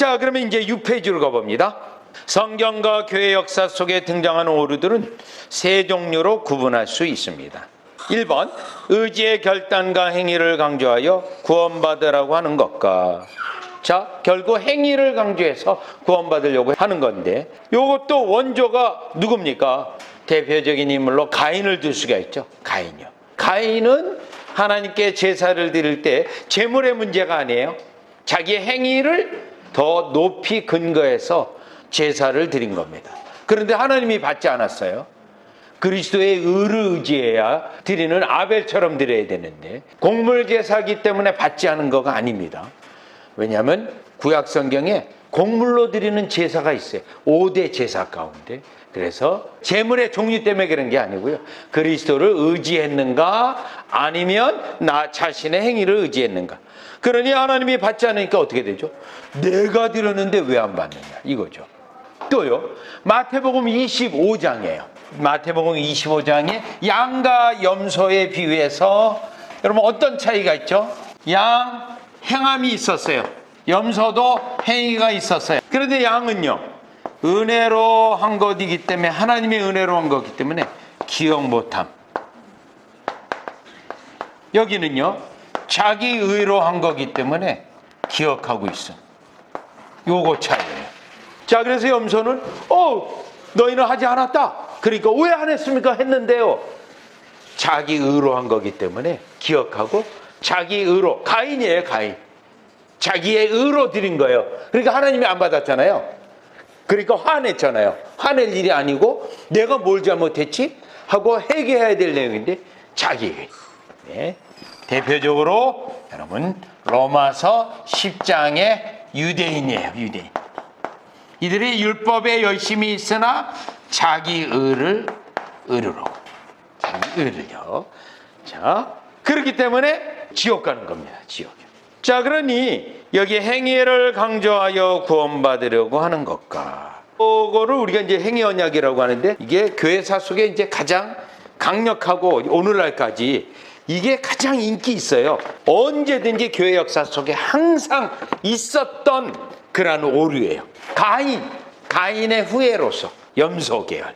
자, 그러면 이제 6페이지로 가봅니다. 성경과 교회 역사 속에 등장하는 오류들은 세 종류로 구분할 수 있습니다. 1번, 의지의 결단과 행위를 강조하여 구원받으라고 하는 것과 자, 결국 행위를 강조해서 구원받으려고 하는 건데 이것도 원조가 누굽니까? 대표적인 인물로 가인을 들 수가 있죠. 가인이요. 가인은 하나님께 제사를 드릴 때 재물의 문제가 아니에요. 자기의 행위를 더 높이 근거해서 제사를 드린 겁니다. 그런데 하나님이 받지 않았어요. 그리스도의 의를 의지해야 드리는 아벨처럼 드려야 되는데 곡물 제사기 때문에 받지 않은 거가 아닙니다. 왜냐하면 구약 성경에 곡물로 드리는 제사가 있어요. 5대 제사 가운데. 그래서 제물의 종류 때문에 그런 게 아니고요. 그리스도를 의지했는가 아니면 나 자신의 행위를 의지했는가. 그러니 하나님이 받지 않으니까 어떻게 되죠? 내가 드렸는데 왜 안 받느냐 이거죠. 또요. 마태복음 25장이에요. 마태복음 25장에 양과 염소에 비유해서 여러분 어떤 차이가 있죠? 양 행함이 있었어요. 염소도 행위가 있었어요. 그런데 양은요. 은혜로 한 것이기 때문에 하나님의 은혜로 한 거기 때문에 기억 못함. 여기는요. 자기 의로 한 거기 때문에 기억하고 있어. 요거 차이예요. 자, 그래서 염소는 어, 너희는 하지 않았다. 그러니까 왜 안 했습니까? 했는데요. 자기 의로 한 거기 때문에 기억하고 자기 의로 가인이에요, 가인. 자기의 의로 드린 거예요. 그러니까 하나님이 안 받았잖아요. 그러니까 화냈잖아요. 화낼 일이 아니고 내가 뭘 잘못했지? 하고 회개해야 될 내용인데 자기 의. 네. 대표적으로 여러분 로마서 10장의 유대인이에요. 유대인. 이들이 율법에 열심히 있으나 자기 의를 의르로 자기 의를요. 자 그렇기 때문에 지옥 가는 겁니다. 지옥. 자 그러니 여기 행위를 강조하여 구원받으려고 하는 것과 그거를 우리가 이제 행위 언약이라고 하는데 이게 교회사 속에 이제 가장 강력하고 오늘날까지 이게 가장 인기 있어요. 언제든지 교회 역사 속에 항상 있었던 그러한 오류예요. 가인, 가인의 후예로서 염소 계열.